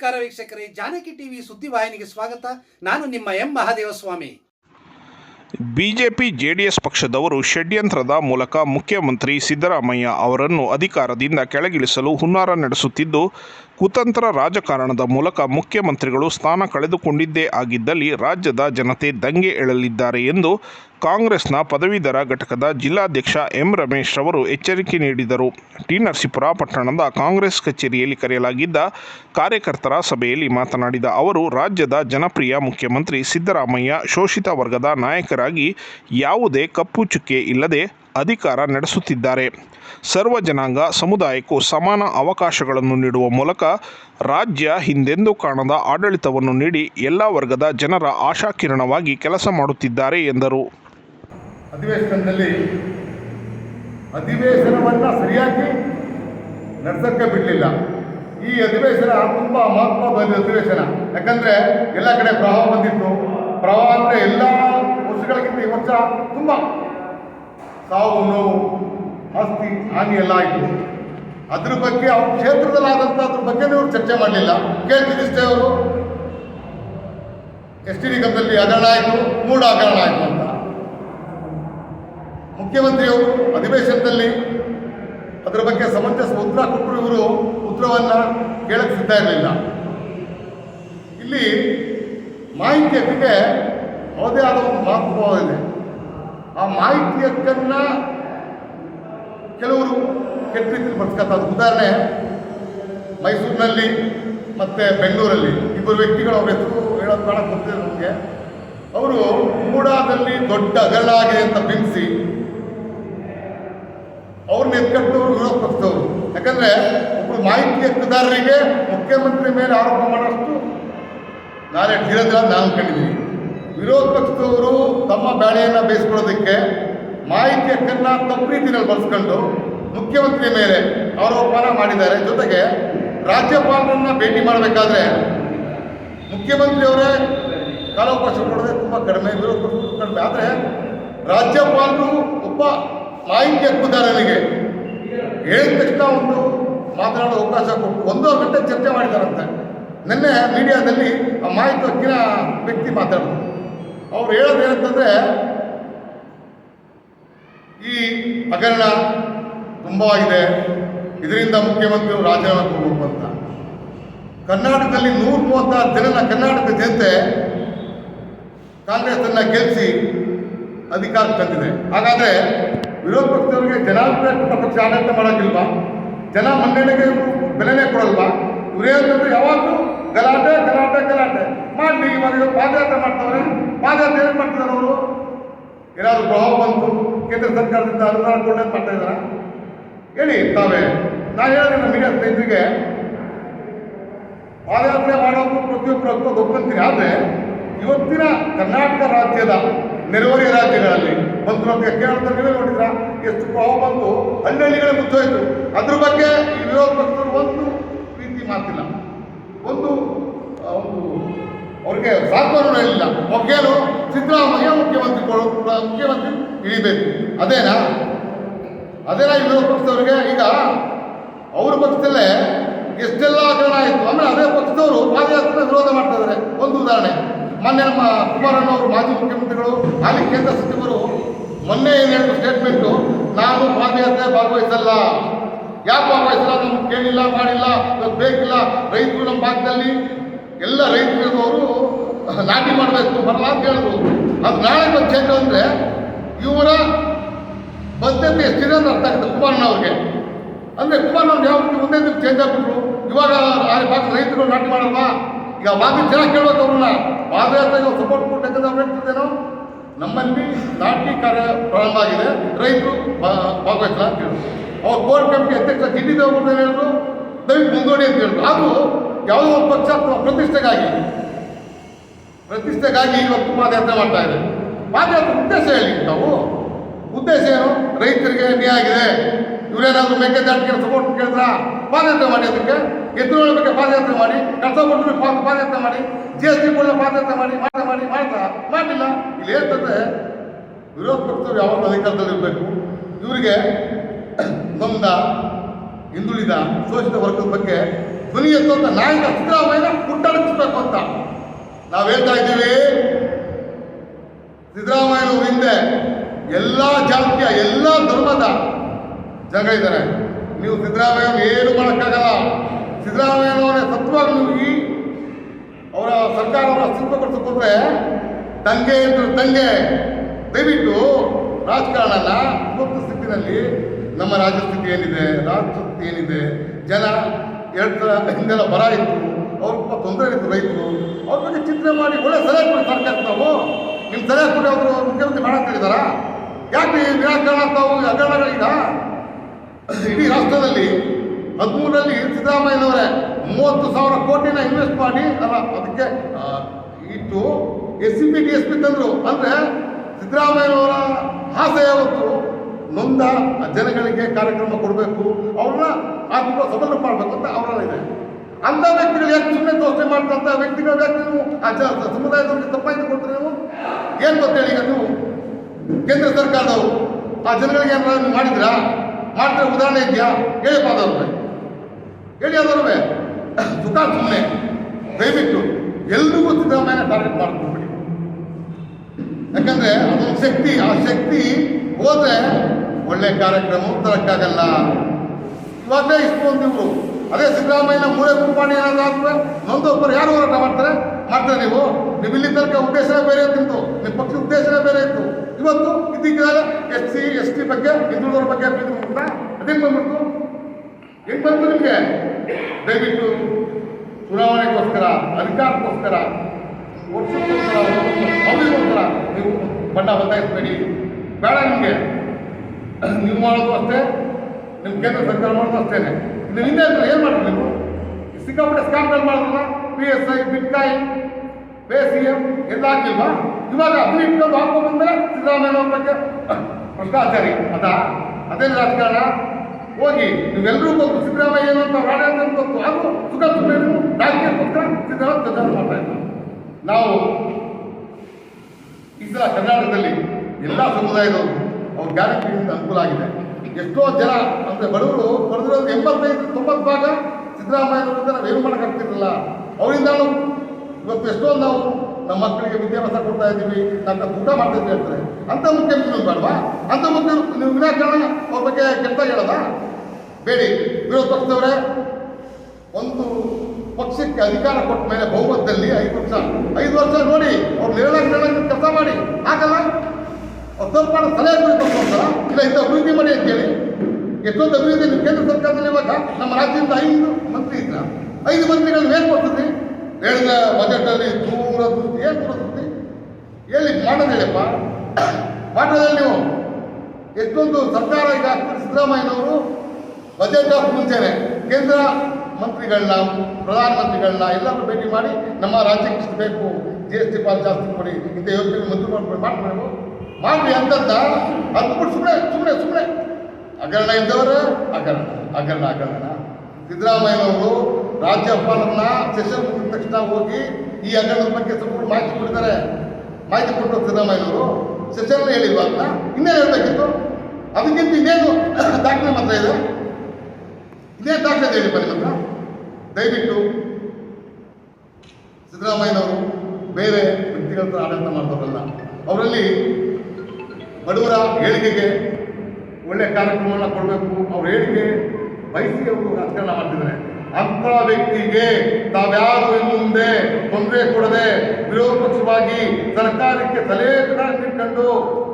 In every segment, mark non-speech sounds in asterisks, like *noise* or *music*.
ನಮಸ್ಕಾರ ವೀಕ್ಷಕರೇ, ಜಾನಕಿ ಟಿವಿ ಸುದ್ದಿವಾಹಿನಿಗೆ ಸ್ವಾಗತ. ನಾನು ನಿಮ್ಮ ಎಂ ಮಹಾದೇವಸ್ವಾಮಿ. ಬಿಜೆಪಿ, ಜೆಡಿಎಸ್ ಪಕ್ಷದವರು ಷಡ್ಯಂತ್ರದ ಮೂಲಕ ಮುಖ್ಯಮಂತ್ರಿ ಸಿದ್ದರಾಮಯ್ಯ ಅವರನ್ನು ಅಧಿಕಾರದಿಂದ ಕೆಳಗಿಳಿಸಲು ಹುನ್ನಾರ ನಡೆಸುತ್ತಿದ್ದು, ಕುತಂತ್ರ ರಾಜಕಾರಣದ ಮೂಲಕ ಮುಖ್ಯಮಂತ್ರಿಗಳು ಸ್ಥಾನ ಕಳೆದುಕೊಂಡಿದ್ದೇ ಆಗಿದ್ದಲ್ಲಿ ರಾಜ್ಯದ ಜನತೆ ದಂಗೆ ಎಳಲಿದ್ದಾರೆ ಎಂದು ಕಾಂಗ್ರೆಸ್ನ ಪದವೀಧರ ಘಟಕದ ಜಿಲ್ಲಾಧ್ಯಕ್ಷ ಎಂ ರಮೇಶ್ ರವರು ಎಚ್ಚರಿಕೆ ನೀಡಿದರು. ಟಿ ನರಸೀಪುರ ಪಟ್ಟಣದ ಕಾಂಗ್ರೆಸ್ ಕಚೇರಿಯಲ್ಲಿ ಕರೆಯಲಾಗಿದ್ದ ಕಾರ್ಯಕರ್ತರ ಸಭೆಯಲ್ಲಿ ಮಾತನಾಡಿದ ಅವರು, ರಾಜ್ಯದ ಜನಪ್ರಿಯ ಮುಖ್ಯಮಂತ್ರಿ ಸಿದ್ದರಾಮಯ್ಯ ಶೋಷಿತ ವರ್ಗದ ನಾಯಕರಾಗಿ ಯಾವುದೇ ಕಪ್ಪು ಚುಕ್ಕೆ ಇಲ್ಲದೆ ಅಧಿಕಾರ ನಡೆಸುತ್ತಿದ್ದಾರೆ. ಸರ್ವ ಜನಾಂಗ ಸಮುದಾಯಕ್ಕೂ ಸಮಾನ ಅವಕಾಶಗಳನ್ನು ನೀಡುವ ಮೂಲಕ ರಾಜ್ಯ ಹಿಂದೆಂದೂ ಕಾಣದ ಆಡಳಿತವನ್ನು ನೀಡಿ ಎಲ್ಲ ವರ್ಗದ ಜನರ ಆಶಾಕಿರಣವಾಗಿ ಕೆಲಸ ಮಾಡುತ್ತಿದ್ದಾರೆ ಎಂದರು. ಅಧಿವೇಶನದಲ್ಲಿ ಅಧಿವೇಶನವನ್ನು ಸರಿಯಾಗಿ ನಡೆಸೋಕ್ಕೆ ಬಿಡಲಿಲ್ಲ. ಈ ಅಧಿವೇಶನ ತುಂಬ ಮಹತ್ವದ ಅಧಿವೇಶನ. ಯಾಕಂದರೆ ಎಲ್ಲ ಕಡೆ ಪ್ರವಾಹ ಬಂದಿತ್ತು. ಪ್ರವಾಹ ಅಂದರೆ ಎಲ್ಲ ವರ್ಷಗಳಿಗಿಂತ ಈ ವರ್ಷ ತುಂಬ ಸಾವು, ನೋವು, ಆಸ್ತಿ, ಹಾನಿ ಎಲ್ಲ ಆಯಿತು. ಅದ್ರ ಬಗ್ಗೆ ಅವ್ರ ಕ್ಷೇತ್ರದಲ್ಲಾದಂಥ ಅದ್ರ ಬಗ್ಗೆ ಅವರು ಚರ್ಚೆ ಮಾಡಲಿಲ್ಲ. ಕೇಳ್ತೀನಿ ಇಷ್ಟೇ ಅವರು ಎಸ್ ಟಿ ನಿಗಮದಲ್ಲಿ ಹಗರಣ ಆಯಿತು ಮೂಡ ಹಗರಣ ಆಯಿತು ಅಂತ. ಮುಖ್ಯಮಂತ್ರಿಯವರು ಅಧಿವೇಶನದಲ್ಲಿ ಅದರ ಬಗ್ಗೆ ಸಮಂಜಸ ಉತ್ತರ ಕೊಟ್ಟರು ಇವರು. ಉತ್ತರವನ್ನು ಕೇಳಕ್ಕೆ ಸಿದ್ಧ ಇರಲಿಲ್ಲ. ಇಲ್ಲಿ ಮಾಹಿತಿ ಹಕ್ಕಿಗೆ ಅವದೇ ಆದ ಒಂದು ಮಹತ್ವ ಇದೆ. ಆ ಮಾಹಿತಿ ಹಕ್ಕನ್ನು ಕೆಲವರು ಕೆಟ್ಟ ರೀತಿಯಲ್ಲಿ ಬಳಸ್ಕೊತಾರೆ ಉದಾಹರಣೆ ಮೈಸೂರಿನಲ್ಲಿ ಮತ್ತು ಬೆಂಗಳೂರಲ್ಲಿ ಇಬ್ಬರು ವ್ಯಕ್ತಿಗಳು ಅವ್ರ ಹೆಸರು ಹೇಳೋದು ಬೇಡ ಗೊತ್ತಿದೆ ನಮಗೆ. ಅವರು ಮೂಡಾದಲ್ಲಿ ದೊಡ್ಡ ಅಗಲಾಗಿದೆ ಅಂತ ಬಿಂಬಿಸಿ ಅವ್ರನ್ನ ಎತ್ಕಟ್ಟವ್ರು ವಿರೋಧ ಪಕ್ಷದವರು. ಯಾಕಂದ್ರೆ ಒಬ್ಬರು ಮಾಹಿತಿ ಹಕ್ಕುದಾರರಿಗೆ ಮುಖ್ಯಮಂತ್ರಿ ಮೇಲೆ ಆರೋಪ ಮಾಡೋಷ್ಟು ನಾನೇ ಧೀರದ್ರ ನಾನು ಕಂಡಿದ್ದೀನಿ. ವಿರೋಧ ಪಕ್ಷದವರು ತಮ್ಮ ಬ್ಯಾಳೆಯನ್ನು ಬೇಯಿಸ್ಕೊಳ್ಳೋದಕ್ಕೆ ಮಾಹಿತಿ ಹಕ್ಕನ್ನ ತಪ್ಪು ರೀತಿಯಲ್ಲಿ ಬಳಸ್ಕೊಂಡು ಮುಖ್ಯಮಂತ್ರಿ ಮೇಲೆ ಆರೋಪನ ಮಾಡಿದ್ದಾರೆ. ಜೊತೆಗೆ ರಾಜ್ಯಪಾಲರನ್ನ ಭೇಟಿ ಮಾಡಬೇಕಾದ್ರೆ ಮುಖ್ಯಮಂತ್ರಿಯವರೇ ಕಾಲಾವಕಾಶ ಕೊಡೋದೇ ತುಂಬ ಕಡಿಮೆ, ವಿರೋಧ ಪಕ್ಷ ಕಡಿಮೆ. ಆದರೆ ರಾಜ್ಯಪಾಲರು ಒಬ್ಬ ಮಾಹಿತಿ ಹಕ್ಕುದಾರನಿಗೆ ಹೇಳಿದ ತಕ್ಷಣ ಒಂದು ಮಾತನಾಡೋ ಅವಕಾಶ ಕೊಟ್ಟು ಒಂದೂವರೆ ಗಂಟೆ ಚರ್ಚೆ ಮಾಡಿದಾರಂತೆ. ನಿನ್ನೆ ಮೀಡಿಯಾದಲ್ಲಿ ಆ ಮಾಹಿತಿ ಹಕ್ಕಿನ ವ್ಯಕ್ತಿ ಮಾತಾಡಿದ್ರು. ಅವ್ರು ಹೇಳೋದು ಏನಂತಂದರೆ, ಈ ಹಗರಣ ತುಂಬ ಇದೆ, ಇದರಿಂದ ಮುಖ್ಯಮಂತ್ರಿಗಳು ರಾಜೀನಾಮೆ ಕೊಡಬೇಕು ಅಂತ. ಕರ್ನಾಟಕದಲ್ಲಿ ನೂರ ಮೂವತ್ತಾರು ಜನನ ಕರ್ನಾಟಕ ಜನತೆ ಕಾಂಗ್ರೆಸ್ಸನ್ನು ಗೆಲ್ಲಿಸಿ ಅಧಿಕಾರ ತಂದಿದೆ. ಹಾಗಾದರೆ ವಿರೋಧ ಪಕ್ಷದವರಿಗೆ ಜನಾಭಿಪ್ರಾಯ ಕೊಟ್ಟ ಪಕ್ಷ ಆಡಳಿತ ಮಾಡೋಕ್ಕಿಲ್ವಾ? ಜನ ಮನ್ನಣೆಗೆ ಬೆಲೆನೇ ಕೊಡಲ್ವಾ? ಇವ್ರೇನಂತಂದ್ರೆ ಯಾವಾಗಲೂ ಗಲಾಟೆ ಗಲಾಟೆ ಗಲಾಟೆ. ಮಾಡಿ ಇವಾಗ ಪಾದಯಾತ್ರೆ ಮಾಡ್ತಾವ್ರೆ. ಪಾದಯಾತ್ರೆ ಏನು ಮಾಡ್ತಿದ್ದಾರೆ ಅವರು? ಏನಾದ್ರು ಪ್ರಭಾವ ಬಂತು? ಕೇಂದ್ರ ಸರ್ಕಾರದಿಂದ ಅನುದಾನ ಕೊಡೋದು ಮಾಡ್ತಾ ಇದ್ದಾರ? ಹೇಳಿ, ತಾವೇ. ನಾನು ಹೇಳಿದೆ ನಮ್ಮ ಮೀಡಿಯಾ ಸ್ನೇಹಿತರಿಗೆ. ಪಾದಯಾತ್ರೆ ಮಾಡೋದು ಪ್ರತಿಯೊಬ್ಬರು ಒಪ್ಕೊಂತೀನಿ ಆದರೆ ಇವತ್ತಿನ ಕರ್ನಾಟಕ ರಾಜ್ಯದ ನೆರೆಹೊರೆಯ ರಾಜ್ಯಗಳಲ್ಲಿ ಬಂದಿರೋದಕ್ಕೆ ಕೇಳಿದ್ರೆ ನೀವೇ ನೋಡಿದ್ರ? ಎಷ್ಟು ಪ್ರಭಾವ ಬಂದು ಹಳ್ಳಿಗಳೇ ಮುಚ್ಚೋಯ್ತು ಅದ್ರ ಬಗ್ಗೆ ಈ ವಿರೋಧ ಪಕ್ಷದವರು ಒಂದು ರೀತಿ ಮಾತಿಲ್ಲ. ಒಂದು ಒಂದು ಅವ್ರಿಗೆ ಸಾಂತ್ವನ ಹೇಳಿಲ್ಲ ಒಕ್ಕೇನು ಸಿದ್ದರಾಮಯ್ಯ ಮುಖ್ಯಮಂತ್ರಿಗಳು ಮುಖ್ಯಮಂತ್ರಿ ಇಳಿಬೇಕು. ಅದೇನಾ? ಅದೇನಾ ಈ ವಿರೋಧ ಪಕ್ಷದವರಿಗೆ? ಈಗ ಅವ್ರ ಪಕ್ಷದಲ್ಲೇ ಎಷ್ಟೆಲ್ಲ ಹಗರಣ ಆಯಿತು. ಆಮೇಲೆ ಅದೇ ಪಕ್ಷದವರು ಪಾದಯಾತ್ರೆ ವಿರೋಧ ಮಾಡ್ತಾ ಇದ್ದಾರೆ ಒಂದು ಉದಾಹರಣೆ. ಮೊನ್ನೆ ನಮ್ಮ ಕುಮಾರಣ್ಣವರು ಮಾಜಿ ಮುಖ್ಯಮಂತ್ರಿಗಳು, ಹಾಲಿ ಕೇಂದ್ರ ಸಚಿವರು ಮೊನ್ನೆ ಏನು ಸ್ಟೇಟ್ಮೆಂಟು ನಾನು ಪಾದಯಾತ್ರೆ ಭಾಗವಹಿಸಲ್ಲ. ಯಾಕೆ ಭಾಗವಹಿಸಲ್ಲ ನಮ್ಗೆ ಕೇಳಿಲ್ಲ, ಮಾಡಿಲ್ಲ ಇವಾಗ ಬೇಕಿಲ್ಲ. ರೈತರು ನಮ್ಮ ಭಾಗದಲ್ಲಿ, ಎಲ್ಲ ರೈತರಿರುವವರು ನಾಟಿ ಮಾಡಬೇಕು, ಬರಲ್ಲ ಅಂತ ಹೇಳಿದ್ರು ಅದು ನಾಳೆ ಬಂದು ಚೇಂಜ್ ಅಂದರೆ ಇವರ ಬದ್ಧತೆ ಎಷ್ಟಿದೆ ಅಂತ ಅರ್ಥ ಆಗುತ್ತೆ ಕುಮಾರಣ್ಣ ಅವ್ರಿಗೆ ಅಂದರೆ ಕುಮಾರಣ್ಣ ಯಾವ ಮುಂದೆ ಚೇಂಜ್ ಆಗ್ಬಿಟ್ರು? ಇವಾಗ ಆ ಭಾಗ ರೈತರು ನಾಟಿ ಮಾಡಲ್ವಾ? ಈಗ ವಾದಿ ಚೆನ್ನಾಗಿ ಕೇಳಬೇಕು ಅವ್ರನ್ನ. ಪಾದಯಾತ್ರೆಗೆ ಸಪೋರ್ಟ್ ಕೊಟ್ಟು ಅವ್ರು ಹೇಳ್ತಿದ್ದೇನೋ? ನಮ್ಮಲ್ಲಿ ನಾಟಿ ಕಾರ್ಯ ಪ್ರಾರಂಭ ಆಗಿದೆ ರೈತರು ಭಾಗವಹಿಸಲ್ಲ ಅಂತ ಹೇಳಿದ್ರು ಅವ್ರ ಕೋರ್ ಕಮಿಟಿ ಅಧ್ಯಕ್ಷ ಜಿಡ್ಡಿ ಅವರು ಹೇಳಿದ್ರು? ದಯವಿಟ್ಟು ಮುಂದೂಡಿ ಅಂತ ಹೇಳಿದ್ರು. ಅದು ಯಾವುದೋ ಒಂದು ಪಕ್ಷ ಅಥವಾ ಪ್ರತಿಷ್ಠೆಗಾಗಿ ಪ್ರತಿಷ್ಠೆಗಾಗಿ ಇವತ್ತು ಪಾದಯಾತ್ರೆ ಮಾಡ್ತಾ ಇದೆ. ಪಾದಯಾತ್ರೆ ಉದ್ದೇಶ ಹೇಳಿ ನಾವು ಉದ್ದೇಶ ಏನು? ರೈತರಿಗೆ ಅನ್ಯಾಯ ಆಗಿದೆ. ಇವರೇನಾದ್ರೂ ಮೇಕೆದಾಟಿಗೆ ಸಪೋರ್ಟ್ ಕೇಳಿದ್ರ? ಪಾದಯಾತ್ರೆ ಮಾಡಿ ಅದಕ್ಕೆ. ಎದುರುಗಳ ಬಗ್ಗೆ ಪಾದಯಾತ್ರೆ ಮಾಡಿ. ಕಸ ಕೊಟ್ಟರು ಪಾದಯಾತ್ರೆ ಮಾಡಿ. ಜಿ ಎಸ್ ಟಿ ಕೊಡಲು ಪಾದಯಾತ್ರೆ ಮಾಡಿ, ಮಾಡ್ತಾ ಮಾಡಿ, ಮಾಡ್ತಾ ಮಾಡಲಿಲ್ಲ. ಇಲ್ಲಿ ಹೇಳ್ತಂದ್ರೆ ವಿರೋಧ ಪಕ್ಷದವ್ರು ಯಾವಾಗ ಅಧಿಕಾರದಲ್ಲಿ ಇರಬೇಕು. ಇವರಿಗೆ ನೊಂದ ಹಿಂದುಳಿದ ಶೋಷಿತ ವರ್ಗದ ಬಗ್ಗೆ ಧ್ವನಿ ಎತ್ತುವಂತ ನಾಯಕ ಸಿದ್ದರಾಮಯ್ಯನ ಹುಟ್ಟಡಗಿಸ್ಬೇಕು ಅಂತ. ನಾವು ಹೇಳ್ತಾ ಇದ್ದೀವಿ, ಸಿದ್ದರಾಮಯ್ಯನವ್ರ ಹಿಂದೆ ಎಲ್ಲ ಜಾತಿಯ ಎಲ್ಲ ಧರ್ಮದ ಜನ ಇದ್ದಾರೆ. ನೀವು ಸಿದ್ದರಾಮಯ್ಯ ಏನು ಮಾಡೋಕ್ಕಾಗಲ್ಲ. ಸಿದ್ದರಾಮಯ್ಯನವರೇ ಸತ್ವಾಗಿ ನೀವು ಈ ಅವರ ಸರ್ಕಾರವನ್ನು ಅಸ್ತಿತ್ವಪಡಿಸಿಕೊಂಡ್ರೆ ದಂಗೆ ಅಂತ ತಂಗೆ. ದಯವಿಟ್ಟು ರಾಜಕಾರಣನ ಇವತ್ತು ಸ್ಥಿತಿನಲ್ಲಿ ನಮ್ಮ ರಾಜ್ಯ ಸ್ಥಿತಿ ಏನಿದೆ? ರಾಜ್ಯ ಸ್ಥಿತಿ ಏನಿದೆ? ಜನ ಎರಡು ಥರ ಹಿಂದೆಲ್ಲ ಬರ ಇತ್ತು. ಅವ್ರ ತುಂಬ ತೊಂದರೆ ಇತ್ತು ರೈತರು. ಅವ್ರ ಬಗ್ಗೆ ಚಿಂತನೆ ಮಾಡಿ ಒಳ್ಳೆ ಸಲಹೆ ಕೊಡಿ ಸರ್ಕಾರಕ್ಕೆ ನಾವು. ನಿಮ್ಮ ಸಲಹೆ ಕೊಡಿ ಅವರು ಮುಖ್ಯಮಂತ್ರಿ ಮಾಡಕ್ಕೆ ಹೇಳಿದಾರಾ? ಯಾಕೆ ಈ ವಿನಾಕಾರಣ ತಾವು ಹಗರಣಗಳೀಗ ಇಡೀ ರಾಷ್ಟ್ರದಲ್ಲಿ ಹದಿಮೂರರಲ್ಲಿ ಸಿದ್ದರಾಮಯ್ಯನವರೇ ಮೂವತ್ತು ಸಾವಿರ ಕೋಟಿನ ಇನ್ವೆಸ್ಟ್ ಮಾಡಿ, ಅಲ್ಲ, ಅದಕ್ಕೆ ಇಟ್ಟು S C P D S P ತಂದರು. ಅಂದರೆ ಸಿದ್ದರಾಮಯ್ಯನವರ ಆಸೆ ಯಾವತ್ತು? ನೊಂದ ಜನಗಳಿಗೆ ಕಾರ್ಯಕ್ರಮ ಕೊಡಬೇಕು, ಅವ್ರನ್ನ ಆತ್ಮ ಸಬಲ ಮಾಡಬೇಕು ಅಂತ ಅವರಲ್ಲಿ ಇದೆ. ಅಂಥ ವ್ಯಕ್ತಿಗಳು ಯಾಕೆ ಸುಮ್ಮನೆ ದೋಷಣೆ ಮಾಡ್ತಂಥ ವ್ಯಕ್ತಿಗಳು ಯಾಕೆ ನೀವು ಆ ಜ ಸಮುದಾಯದವರಿಗೆ ತಪ್ಪಾಯ್ತು ಕೊಡ್ತೀರಿ ನೀವು? ಏನು ಗೊತ್ತೇಳಿ ಈಗ ನೀವು? ಕೇಂದ್ರ ಸರ್ಕಾರದವರು, ಆ ಜನಗಳಿಗೆ ನೀವು ಮಾಡಿದ್ರಾ? ಮಾಡ್ತಾರೆ ಉದಾಹರಣೆ ಇದೆಯಾ? ಹೇಳಿ ಪಾದವ್ರೆ ಹೇಳಿ ಅದರುವೆ ಸುಖ ಸುಮ್ಮನೆ ದಯವಿಟ್ಟು ಎಲ್ರಿಗೂ ಸಿದ್ದರಾಮಯ್ಯನ ಟಾರ್ಗೆಟ್ ಮಾಡ್ಕೊಂಡ್ಬಿಡಿ. ಯಾಕಂದ್ರೆ ಅದೊಂದು ಶಕ್ತಿ, ಆ ಶಕ್ತಿ ಹೋದ್ರೆ ಒಳ್ಳೆ ಕಾರ್ಯಕ್ರಮ ತರಕ್ಕಾಗಲ್ಲ ಇವಾಗಲೇ ಇವರು. ಅದೇ ಸಿದ್ದರಾಮಯ್ಯನ ಮೂಳೆ ಕುಂಪಾಣಿ ಏನಾದ್ರೆ ನೊಂದೊಬ್ಬರು ಯಾರು ಹೋರಾಟ ಮಾಡ್ತಾರೆ? ಮಾಡ್ತಾರೆ ನೀವು? ನೀವು ಇಲ್ಲಿ ತನಕ ಉದ್ದೇಶನೇ ಬೇರೆ ಇತ್ತು ನಿಮ್ಮ ಪಕ್ಷದ ಉದ್ದೇಶನೇ ಬೇರೆ ಇತ್ತು. ಇವತ್ತು ಇದ್ದಕ್ಕಿದ್ದಾಗ ಎಸ್ ಸಿ, ಎಸ್ ಟಿ ಬಗ್ಗೆ ಹಿಂದುಳಿದವ್ರ ಬಗ್ಗೆ ಬಿಟ್ಟು ಅದೇ ಬಂದ್ಬಿಟ್ಟು ಹೆಂಗೆ ಬಂತು ನಿಮಗೆ? ದಯವಿಟ್ಟು ಚುನಾವಣೆಗೋಸ್ಕರ, ಅಧಿಕಾರಕ್ಕೋಸ್ಕರ, ವರ್ಷಕ್ಕೋಸ್ಕರ ಅವರಿಗೋಸ್ಕರ ನೀವು ಬಣ್ಣ ಬದಲಾಯಿಸಬೇಡಿ. ಬೇಡ ನಿಮಗೆ. ನೀವು ಮಾಡೋದು ಅಷ್ಟೇ. ನಿಮ್ಮ ಕೇಂದ್ರ ಸರ್ಕಾರ ಮಾಡೋದು ಅಷ್ಟೇನೆ. ನೀವು ಹಿಂದೆ ಏನು ಮಾಡ್ತೀವಿ ನೀವು? ಸಿಕ್ಕಾಪಟ್ಟೆ ಸ್ಕ್ಯಾಮ್ಗಳು ಮಾಡಿದ್ರಲ್ಲ P S I bitcoin pay C M ಎಲ್ಲ ಹಾಕಿಲ್ವಾ? ಇವಾಗ ಅದನ್ನ ಇಟ್ಕೊಂಡು ಹಾಕೋ ಸಿದ್ದರಾಮಯ್ಯ ಸಿದ್ದರಾಮಯ್ಯ ಬಗ್ಗೆ ಭ್ರಷ್ಟಾಚಾರಿ. ಅದ? ಅದೇ ರಾಜಕಾರಣ? ಹೋಗಿ ನೀವೆಲ್ಲರೂ ಗೊತ್ತು, ಸಿದ್ದರಾಮಯ್ಯ ಏನು ಅಂತ ಆಡಳಿತ ಗೊತ್ತು. ಹಾಗೂ ಸುಖ ಸುಮ್ಮನೆ ರಾಜಕೀಯ ಪುತ್ರ ಸಿದ್ದರಾಮಯ್ಯ ಪ್ರಚಾರ ಮಾಡ್ತಾ ಇದ್ದಾರೆ ನಾವು ಈ ಸಲ ಕರ್ನಾಟಕದಲ್ಲಿ ಎಲ್ಲ ಸಮುದಾಯದವರು ಅವ್ರ ಗ್ಯಾರಂಟಿಯಿಂದ ಅನುಕೂಲ ಆಗಿದೆ. ಎಷ್ಟೋ ಜನ ಅಂದ್ರೆ ಬಡವರು ಬಡದಿರೋದು ಎಂಬತ್ತೈದು, ತೊಂಬತ್ತು ಭಾಗ ಸಿದ್ದರಾಮಯ್ಯನವರಿಂದ ನಾವು ಏನು ಮಾಡೋಕ್ಕಾಗ್ತಿರಲಿಲ್ಲ ಅವರಿಂದ ಇವತ್ತು ಎಷ್ಟೊಂದು ನಾವು ನಮ್ಮ ಮಕ್ಕಳಿಗೆ ವಿದ್ಯಾಭ್ಯಾಸ ಕೊಡ್ತಾ ಇದ್ದೀವಿ ನಮ್ಮ ಊಟ ಇದ್ದೀವಿ ಹೇಳ್ತಾರೆ ಅಂತ ಮುಖ್ಯಮಂತ್ರಿ ಬೇಡವಾ? ಅಂತ ಮುಖ್ಯ, ನೀವು ವಿನಾಕಾರಣ ಅವ್ರ ಬಗ್ಗೆ ಕೆಟ್ಟ ಹೇಳೋದಾ? ಬೇಡಿ. ವಿರೋಧ ಪಕ್ಷದವರೇ, ಒಂದು ಪಕ್ಷಕ್ಕೆ ಅಧಿಕಾರ ಕೊಟ್ಟ ಮೇಲೆ ಬಹುಮತದಲ್ಲಿ ಐದು ವರ್ಷ ಐದು ವರ್ಷ ನೋಡಿ, ಅವ್ರು ನಿರ್ಣಯ ಕೆಲಸ ಮಾಡಿ. ಆಗಲ್ಲ? ಮಾಡೋ ಸಲಹೆ ತಪ್ಪು ಇಲ್ಲ, ಇಂಥ ಅಭಿವೃದ್ಧಿ ಮಾಡಿ ಅಂತೇಳಿ ಎಷ್ಟೊಂದು ಅಭಿವೃದ್ಧಿ ನೀವು ಕೇಂದ್ರ ಸರ್ಕಾರದಲ್ಲಿ ಇವಾಗ ನಮ್ಮ ರಾಜ್ಯದಿಂದ ಐದು ಮಂತ್ರಿ ಇದ್ರ. ಐದು ಮಂತ್ರಿಗಳನ್ನ ಏನು ಕೊಡ್ತದೆ ಹೇಳಿದ ಬಜೆಟಲ್ಲಿ ದೂರ ಏನು ಕೊಡ್ತದೆ ಹೇಳಿ ಮಾಡೋದು ಹೇಳಪ್ಪ ಮಾಡೋದಲ್ಲಿ ನೀವು ಎಷ್ಟೊಂದು ಸರ್ಕಾರ ಈಗ ಸಿದ್ದರಾಮಯ್ಯನವರು ಬಜೆಟ್ ಆಫ್ ಮುಂಚೆನೆ ಕೇಂದ್ರ ಮಂತ್ರಿಗಳನ್ನ ಪ್ರಧಾನಮಂತ್ರಿಗಳನ್ನ ಎಲ್ಲರೂ ಭೇಟಿ ಮಾಡಿ ನಮ್ಮ ರಾಜ್ಯಕ್ಕೆ ಬೇಕು ಜಿ ಎಸ್ ಟಿ ಪಾಲ್ ಜಾಸ್ತಿ ಕೊಡಿ, ಇಂಥ ಯೋಜನೆ ಮಂಜೂರು ಮಾಡ್ಕೊಂಡು ಮಾಡ್ಬೇಕು ಮಾಡ್ರಿ ಅಂತಂದ ಅಂದ್ಬಿಟ್ಟು ಬಿಟ್ಟು ಸುಮ್ಮನೆ ಸುಮ್ಮನೆ ಸುಮ್ಮನೆ ಹಗರಣ ಇದ್ದವರು ಹಗರಣ ಹಗರಣ ಹಗರಣ. ಸಿದ್ದರಾಮಯ್ಯನವರು ರಾಜ್ಯಪಾಲರನ್ನ ಸೆಷನ್ ಮುಗಿದ ತಕ್ಷಣ ಹೋಗಿ ಈ ಹಗರಣದ ಬಗ್ಗೆ ಸಂಪೂರ್ಣ ಮಾಹಿತಿ ಕೊಡ್ತಾರೆ ಮಾಹಿತಿ ಕೊಟ್ಟರು ಸಿದ್ದರಾಮಯ್ಯನವರು. ಸೆಷನ್ ಹೇಳಿಲ್ವಾ ಅಂತ ಇನ್ನೇನು ಹೇಳ್ಬೇಕಿತ್ತು? ಅದಕ್ಕಿಂತ ಇನ್ನೇನು *coughs* ದಾಖಲೆ ಮಾತ್ರ ಇದೆ. ಇದೇ ದಾಖಲೆ ಹೇಳಿ ಬನ್ನಿ ಮಾತ್ರ. ದಯವಿಟ್ಟು ಸಿದ್ದರಾಮಯ್ಯನವರು ಬೇರೆ ವ್ಯಕ್ತಿಗಳ ಆಡಳಿತ ಮಾಡ್ತಾರಲ್ಲ, ಅವರಲ್ಲಿ ಬಡವರ ಏಳಿಗೆಗೆ ಒಳ್ಳೆ ಕಾರ್ಯಕ್ರಮವನ್ನು ಕೊಡಬೇಕು. ಅವ್ರ ಏಳಿಗೆ ಬಯಸಿ ಅವರು ರಾಜಕಾರಣ ಮಾಡ್ತಿದ್ದಾರೆ. ಅಂಥ ವ್ಯಕ್ತಿಗೆ ತಾವ್ಯಾರು ಇನ್ನು ಮುಂದೆ ತೊಂದರೆ ಕೊಡದೆ ವಿರೋಧ ಪಕ್ಷವಾಗಿ ಸರ್ಕಾರಕ್ಕೆ ತಲೆ ಇಟ್ಕೊಂಡು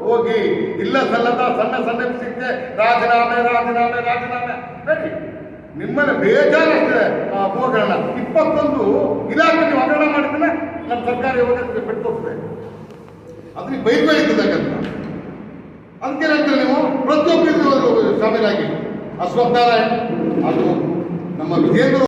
ಹೋಗಿ, ಇಲ್ಲ ಸಲ್ಲದ ಸಣ್ಣ ಸಣ್ಣ ವಿಷಯಕ್ಕೆ ರಾಜೀನಾಮೆ ರಾಜೀನಾಮೆ ರಾಜೀನಾಮೆ. ಬೇಡಿ ನಿಮ್ಮನ್ನ ಬೇಜಾರಷ್ಟೇ ಆ ಹೋಗೋಣ ಇಪ್ಪತ್ತೊಂದು ಇಲಾಖೆ ನೀವು ಹಗರಣ ಮಾಡಿದ್ರೆ ನಮ್ಮ ಸರ್ಕಾರ ಯೋಜನೆ ಬಿಟ್ಟು ಹೋಗ್ತದೆ. ಅದಕ್ಕೆ ಬೈಬೈತದಂತ ಅದಕ್ಕೇನಂತೀರ ನೀವು ಪ್ರತಿಯೊಬ್ಬರಿಗೂ ಶಾಮೀಲಾಗಿ ಅಶ್ವತ್ಥನಾರಾಯಣ್ ಅದು ನಮ್ಮ ವಿಜೇಂದ್ರ